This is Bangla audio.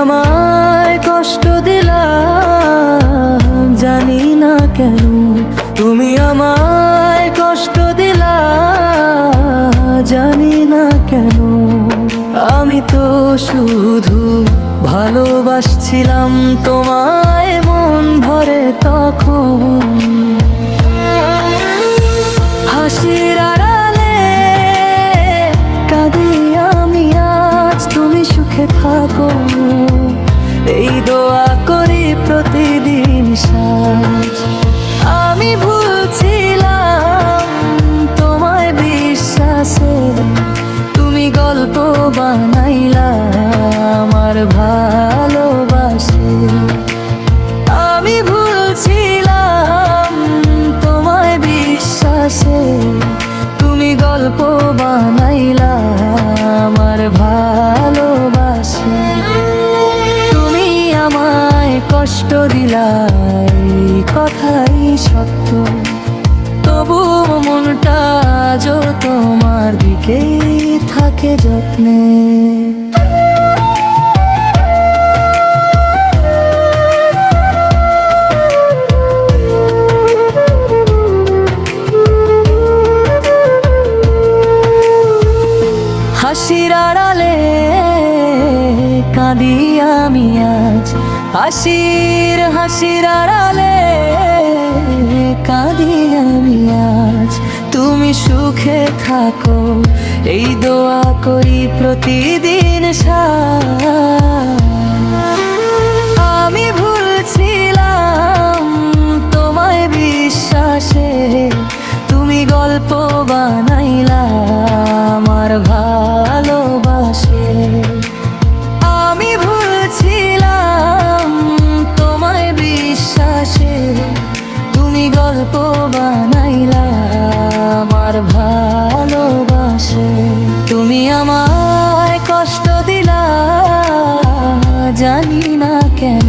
আমায় কষ্ট দিলাম, জানি না কেন। তুমি আমায় কষ্ট দিলা জানি না কেন। আমি তো শুধু ভালোবাসছিলাম, তোমায় মন ভরে তখন। থাকো। এই দোয়া করি প্রতিদিন সাজ দিলাই কথাই সত্য, তবু মনটা আজও তোমার দিকেই থাকে যত্নে। হাসির আড়ালে কাঁদি আমি আজ হাসির হাসির আড়ালে কাঁদি আমি আজ। তুমি সুখে থাকো এই দোয়া করি প্রতিদিন সা- বানাইলা আমার ভালোবাসে। তুমি আমায় কষ্ট দিলা জানি না কেন।